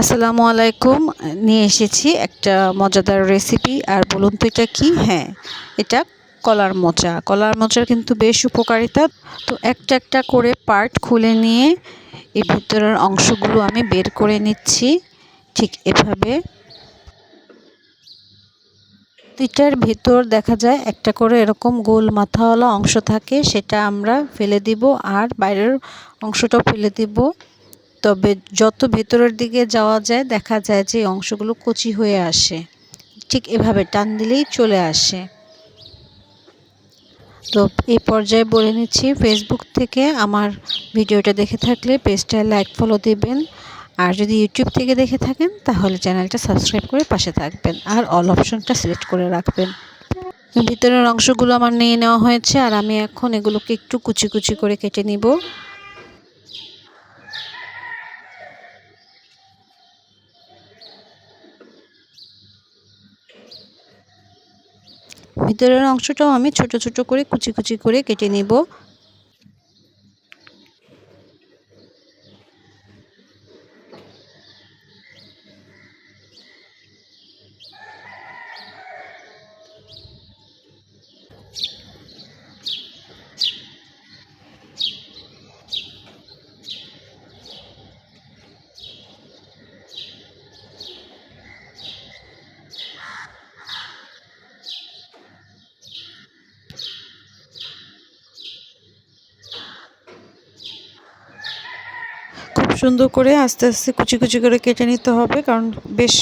আসসালামু আলাইকুম। নিয়ে এসেছি একটা মজাদার রেসিপি আর বলুন তো এটা কি? হ্যাঁ এটা কলার মোচা। কলার মোচার কিন্তু বেশ উপকারিতা। তো একটা একটা করে পার্ট খুলে নিয়ে এই ভিতরের অংশগুলো আমি বের করে নিচ্ছি। ঠিক এভাবে। এটার ভেতর দেখা যায় একটা করে এরকম গোল মাথাওয়ালা অংশ থাকে, সেটা আমরা ফেলে দিব। আর বাইরের অংশটাও ফেলে দিব। তবে যত ভেতরের দিকে যাওয়া যায়, দেখা যায় যে অংশগুলো কচি হয়ে আসে। ঠিক এভাবে টান দিলেই চলে আসে। তো এই পর্যায়ে বলে নিচ্ছি ফেসবুক থেকে আমার ভিডিওটা দেখে থাকলে পেজটায় লাইক ফলো দিবেন। আর যদি ইউটিউব থেকে দেখে থাকেন, তাহলে চ্যানেলটা সাবস্ক্রাইব করে পাশে থাকবেন। আর অল অপশনটা সিলেক্ট করে রাখবেন। ভিতরের অংশগুলো আমার নিয়ে নেওয়া হয়েছে, আর আমি এখন এগুলোকে একটু কুচি কুচি করে কেটে নিব। ভিতরের অংশটাও আমি ছোট ছোট করে কুচি কুচি করে কেটে নিব। সুন্দর করে আস্তে আস্তে কুচি কুচি করে কেটে নিতে হবে, কারণ বেশ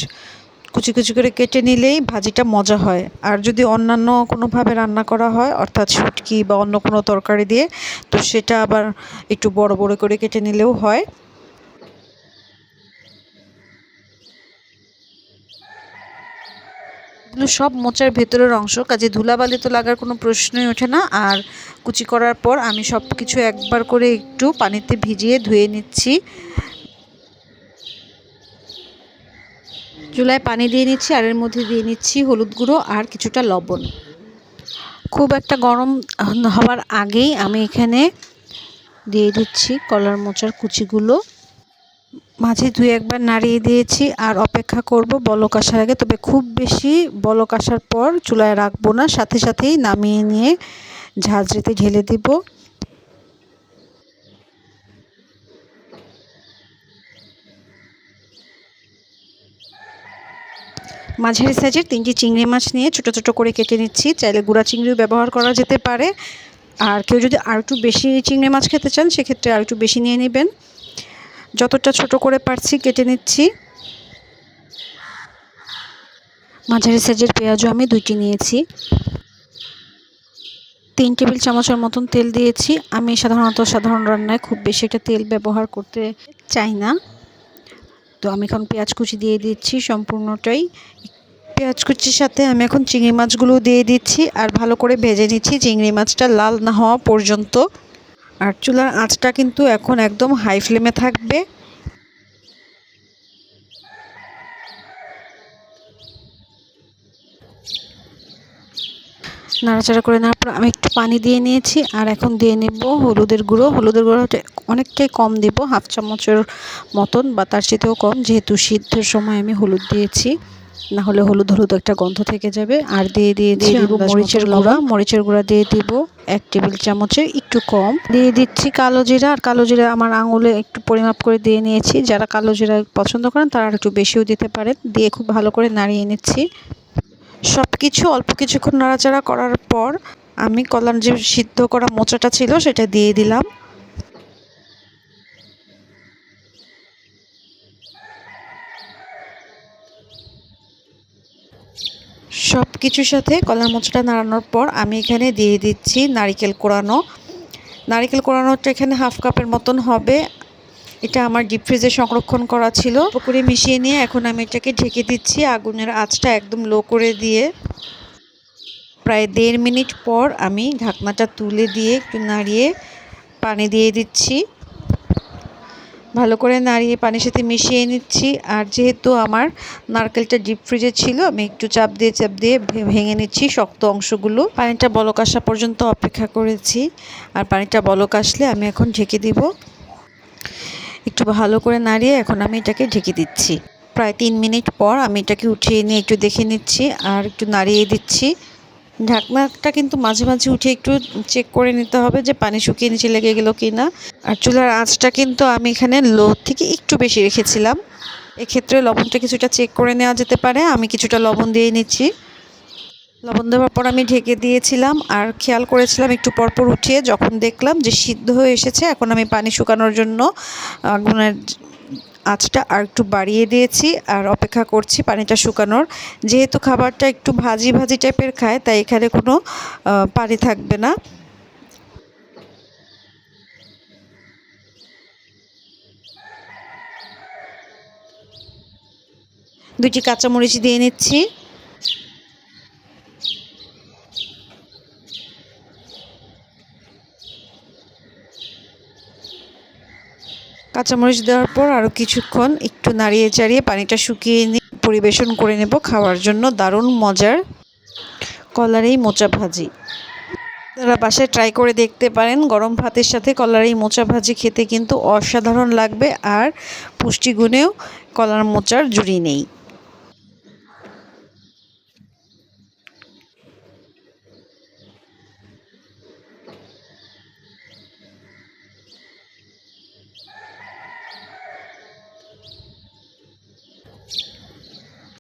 কুচি কুচি করে কেটে নিলেই ভাজিটা মজা হয়। আর যদি অন্যান্য কোনোভাবে রান্না করা হয়, অর্থাৎ শুটকি বা অন্য কোনো তরকারি দিয়ে, তো সেটা আবার একটু বড় বড় করে কেটে নিলেও হয়। এগুলো সব মোচার ভেতরের অংশ। কাজে ধুলাবালি তো লাগার কোনো প্রশ্নই ওঠে না। আর কুচি করার পর আমি সব কিছু একবার করে একটু পানিতে ভিজিয়ে ধুয়ে নিচ্ছি। চুলায় পানি দিয়ে নিচ্ছি আর এর মধ্যে দিয়ে নিচ্ছি হলুদ গুঁড়ো আর কিছুটা লবণ। খুব একটা গরম হওয়ার আগেই আমি এখানে দিয়ে দিচ্ছি কলার মোচার কুচিগুলো। মাঝে দুই একবার নাড়িয়ে দিয়েছি আর অপেক্ষা করব বলক আসার আগে। তবে খুব বেশি বলক আসার পর চুলায় রাখব না, সাথে সাথেই নামিয়ে নিয়ে ঝাঁঝরিতে ঢেলে দিব। মাঝারি সাইজের তিনটি চিংড়ি মাছ নিয়ে ছোটো ছোটো করে কেটে নিচ্ছি। চাইলে গুঁড়া চিংড়িও ব্যবহার করা যেতে পারে। আর কেউ যদি আর একটু বেশি চিংড়ি মাছ খেতে চান, সেক্ষেত্রে আর একটু বেশি নিয়ে নেবেন। যতটা ছোট করে পারছি কেটে নিচ্ছি। মাঝারি সাইজের পেঁয়াজও আমি দুইটি নিয়েছি। তিন টেবিল চামচের মতন তেল দিয়েছি। আমি সাধারণত সাধারণ রান্নায় খুব বেশি একটা তেল ব্যবহার করতে চাই না। তো আমি এখন পেঁয়াজ কুচি দিয়ে দিচ্ছি সম্পূর্ণটাই। পেঁয়াজ কুচির সাথে আমি এখন চিংড়ি মাছগুলো দিয়ে দিচ্ছি আর ভালো করে ভেজে নিচ্ছি চিংড়ি মাছটা লাল না হওয়া পর্যন্ত। আর চুলার আঁচটা কিন্তু এখন একদম হাই ফ্লেমে থাকবে। নাড়াচাড়া করে নেওয়ার পর আমি একটু পানি দিয়ে নিয়েছি, আর এখন দিয়ে নেব হলুদের গুঁড়ো। হলুদের গুঁড়োটা অনেকটাই কম দেব, হাফ চামচের মতন বা তার চেয়েতেও কম, যেহেতু সিদ্ধের সময় আমি হলুদ দিয়েছি। না হলে হলুদ হলুদ একটা গন্ধ থেকে যাবে। আর দিয়ে দিয়ে দিয়ে দিব মরিচের গুঁড়া। মরিচের গুঁড়া দিয়ে দিব এক টেবিল চামচের একটু কম। দিয়ে দিচ্ছি কালো জিরা। আর কালো জিরা আমার আঙুলে একটু পরিমাপ করে দিয়ে নিয়েছি। যারা কালো জিরা পছন্দ করেন তারা একটু বেশিও দিতে পারেন। দিয়ে খুব ভালো করে নাড়িয়ে নিচ্ছি। সব কিছু অল্প কিছুক্ষণ নাড়াচাড়া করার পর আমি কলার যে সিদ্ধ করা মোচাটা ছিল সেটা দিয়ে দিলাম। সব কিছুর সাথে কলার মোচাটা নাড়ানোর পর আমি এখানে দিয়ে দিচ্ছি নারিকেল কোড়ানো নারিকেল কোড়ানোটা এখানে হাফ কাপের মতন হবে। এটা আমার ডিপ ফ্রিজে সংরক্ষণ করা ছিল। পুকুরে মিশিয়ে নিয়ে এখন আমি এটাকে ঢেকে দিচ্ছি আগুনের আঁচটা একদম লো করে দিয়ে। প্রায় দেড় মিনিট পর আমি ঢাকনাটা তুলে দিয়ে একটু নাড়িয়ে পানি দিয়ে দিচ্ছি। ভালো করে নাড়িয়ে পানির সাথে মিশিয়ে নিচ্ছি। আর যেহেতু আমার নারকেলটা ডিপ ফ্রিজে ছিল, আমি একটু চাপ দিয়ে চাপ দিয়ে ভেঙে নিচ্ছি শক্ত অংশগুলো। পানিটা বলক আসা পর্যন্ত অপেক্ষা করেছি। আর পানিটা বলক আসলে আমি এখন ঢেকে দিব। একটু ভালো করে নাড়িয়ে এখন আমি এটাকে ঢেকে দিচ্ছি। প্রায় তিন মিনিট পর আমি এটাকে উঠিয়ে নিয়ে একটু দেখে নিচ্ছি। আর একটু নাড়িয়ে দিচ্ছি। ঢাকনাটা কিন্তু মাঝে মাঝে উঠে একটু চেক করে নিতে হবে যে পানি শুকিয়ে নিচে লেগে গেলো কি না আর চুলার আঁচটা কিন্তু আমি এখানে লো থেকে একটু বেশি রেখেছিলাম। এক্ষেত্রে লবণটা কিছুটা চেক করে নেওয়া যেতে পারে। আমি কিছুটা লবণ দিয়ে নিচ্ছি। লবণ দেওয়ার পর আমি ঢেকে দিয়েছিলাম আর খেয়াল করেছিলাম একটু পরপর উঠিয়ে যখন দেখলাম যে সিদ্ধ হয়ে এসেছে, এখন আমি পানি শুকানোর জন্য আগুনের আঁচটা আর একটু বাড়িয়ে দিয়েছি আর অপেক্ষা করছি পানিটা শুকানোর। যেহেতু খাবারটা একটু ভাজি ভাজি টাইপের খায়, তাই এখানে কোনো পানি থাকবে না। দুটি কাঁচামরিচ দিয়ে নিচ্ছি। কাঁচামরিচ দেওয়ার পর আরও কিছুক্ষণ একটু নাড়িয়ে চাড়িয়ে পানিটা শুকিয়ে নিয়ে পরিবেশন করে নেব খাওয়ার জন্য দারুণ মজার কলার এই মোচা ভাজি। আপনারা বাসায় ট্রাই করে দেখতে পারেন, গরম ভাতের সাথে কলার এই মোচা ভাজি খেতে কিন্তু অসাধারণ লাগবে আর পুষ্টিগুণেও কলার মোচার জুড়ি নেই।